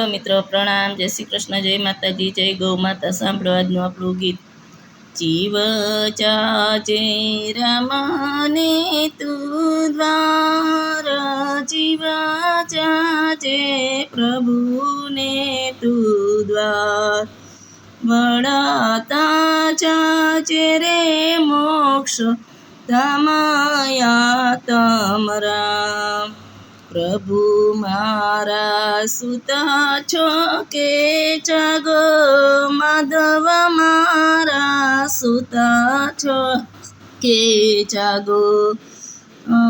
Hello મિત્રો પ્રણામ. જય શ્રી કૃષ્ણ, જય માતાજી, જય ગૌ માતા. સાંભળો આજનું આપણું ગીત. જીવ ચાચે રમાને તું દ્વાર, જીવ ચાચે પ્રભુને તું દ્વાર. વડાતા ચાચે રે મોક્ષ, તમાયા તમરા. પ્રભુ મારા સુતા છો કે જાગો માધવ મારા સુતા છો કે જાગો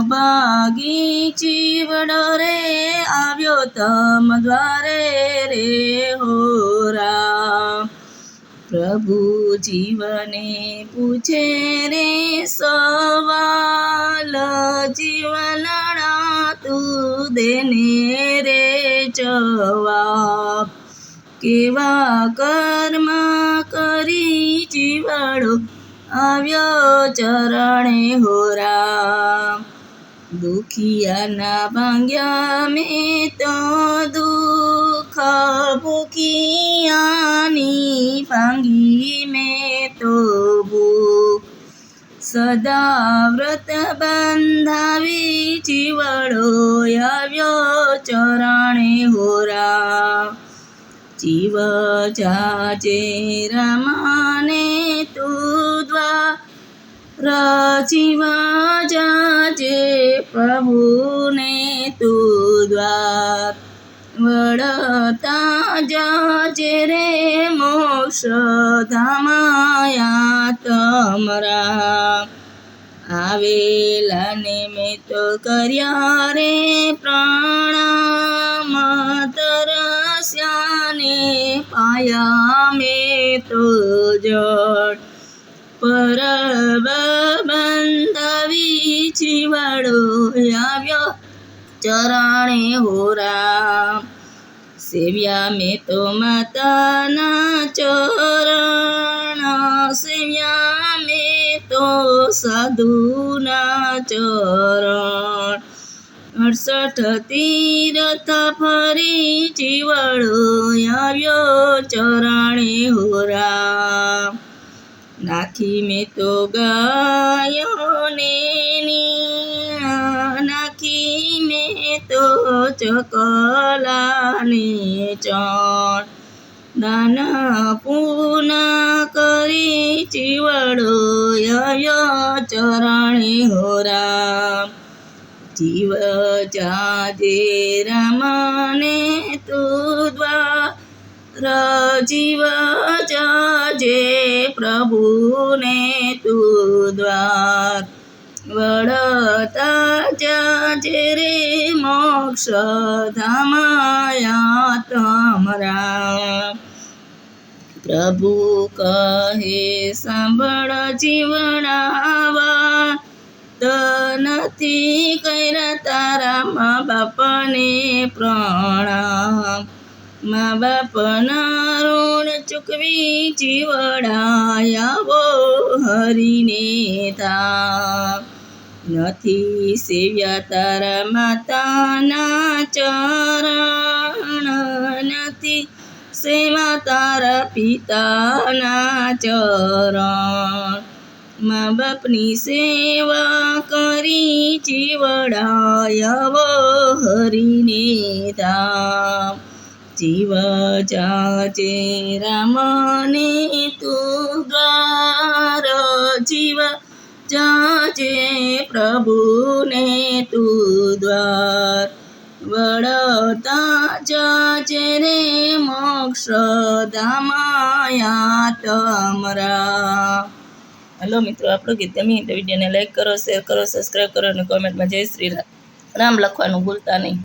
બાગી ચીવડો રે આવ્યો તમ દ્વારે રે હોરા પ્રભુ જીવને પૂછે રે સવાલ જીવનડા તું દેને રે જવાબ. કેવા કર્મ કરી જીવાડો, આવ્યો ચરણે હોરા. દુખિયાના ભાંગ્યા મેં તો દુઃખ, ભૂખિયાની ભાંગી મેં તો સદા વ્રત બંધાવી ચીવડો આવ્યો ચરણે હોરા. જીવ જાજે રમાને તું દ્વા રજીવ જાજે પ્રભુને તું દ્વાર વળતા જાજે રે મોક્ષ ધામાયા તમરા આવેલાને મેં તો કર્યા રે પ્રાણા માતરસ્યાને પાયા મેં તો જડ પરબ બંધવી ચીવડો આવ્યો ચરણે હોરા. સેવ્યા મેં તો માતાના ચરણ. સેવ્યા મેં તો સાધુના ચરણ. અડસઠ તીરથ ફરી જીવડો આવ્યો ચરણે હોરા. નાખી મેં તો ગાયોને નાખી મેં તો ચકલાને ચણ દાન પૂના કરી ચીવડો ચરણે હોરા. જીવ જાજે રમને તું દ્વાર જીવ જાજે પ્રભુને તું દ્વાર વળતા જાજે રે મોક્ષ ધામાયા તમરા પ્રભુ કહે સાંભળ જીવડાવા તો નથી કર્યા તારા મા બાપને પ્રણામ મા બાપના ઋણ ચૂકવી જીવડાયાવો હરીને થા નથી સેવ્યા તારા માતાના ચરણ નથી સેવા તારા પિતાના ચરણ. મા બાપની સેવા કરી જીવડાય હરીને ધામ. જીવ જાજે રામને જાજે પ્રભુને તું દ્વાર. વળતા જાજે રે મોક્ષ ધામાયા તમરા હલો મિત્રો, આપણો ગીત ગમી તો વિડીયોને લાઈક કરો, શેર કરો, સબસ્ક્રાઈબ કરો અને કોમેન્ટમાં જય શ્રી રામ લખવાનું ભૂલતા નહીં.